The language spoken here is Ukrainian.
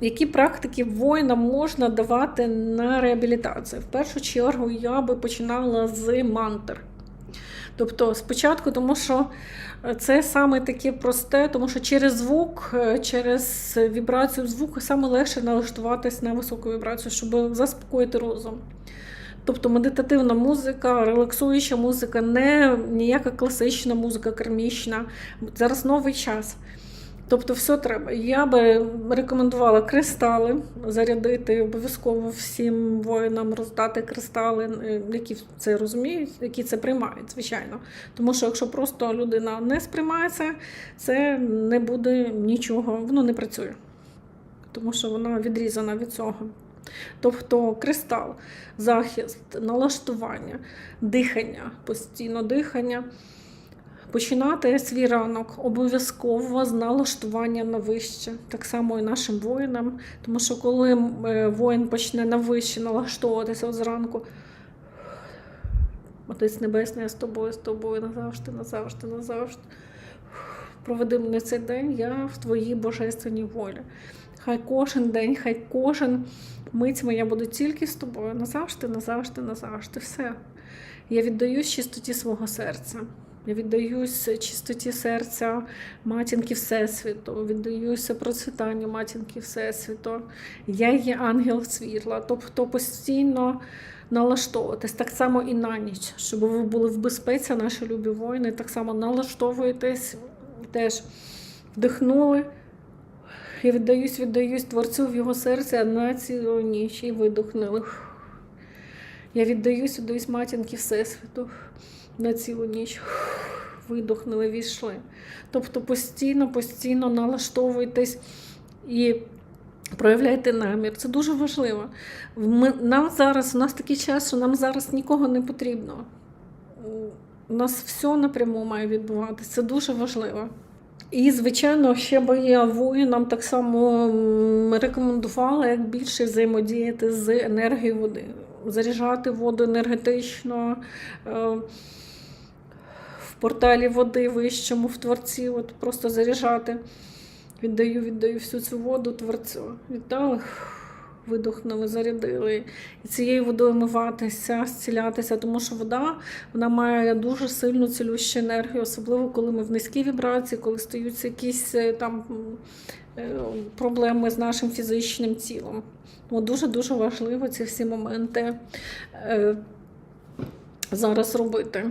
Які практики воїнам можна давати на реабілітацію? В першу чергу я би починала з мантр. Тобто спочатку, тому що це саме таке просте, тому що через звук, е, через вібрацію звуку саме легше налаштуватись на високу вібрацію, щоб заспокоїти розум. Тобто медитативна музика, релаксуюча музика, не ніяка класична музика, кармічна. Зараз новий час. Тобто, все треба. Я би рекомендувала кристали зарядити обов'язково всім воїнам роздати кристали, е, які це розуміють, які це приймають, звичайно. Тому що якщо просто людина не сприймає це, це не буде нічого, воно не працює. Тому що вона відрізана від цього. Тобто кристал, захист, налаштування, дихання, постійно дихання. Починати свій ранок обов'язково з налаштування на вище, так само і нашим воїнам. Тому що коли е, воїн почне на вище налаштовуватися зранку, Отець Небесний, я з тобою, з тобою назавжди, назавжди, назавжди. Проведи мене цей день, я в твоїй божественній волі. Хай кожен день, хай кожен мить моя буде тільки з тобою. Назавжди, назавжди, назавжди. Все. Я віддаюсь чистоті свого серця. Я віддаюсь чистоті серця матінки Всесвіту, віддаюся процвітанню матінки Всесвіту. Я є ангел світла, тобто постійно налаштовуватись так само і на ніч, щоб ви були в безпеці, наші любі воїни. Так само налаштовуєтесь, теж вдихнули. Я віддаюсь, віддаюсь творцю в його серце на цілу ніч і видохнули. Я віддаюсь, віддаюсь матінки Всесвіту на цілу ніч. Видохнули, війшли. Тобто постійно, постійно налаштовуйтесь і проявляйте намір. Це дуже важливо. Ми, нам зараз, у нас такий час, що нам зараз нікого не потрібно. У нас все напряму має відбуватися. Це дуже важливо. І, звичайно, ще би я воїнам так само рекомендувала, як більше взаємодіяти з енергією води, заряджати воду енергетично. е, В порталі води вищому в творці, от просто заряджати. Віддаю, віддаю всю цю воду творцю. Віддали, видохнули, зарядили. І цією водою миватися, зцілятися, тому що вода вона має дуже сильну цілющу енергію, особливо коли ми в низькій вібрації, коли стаються якісь е, там е, проблеми з нашим фізичним тілом. Тому дуже-дуже важливо ці всі моменти е, зараз робити.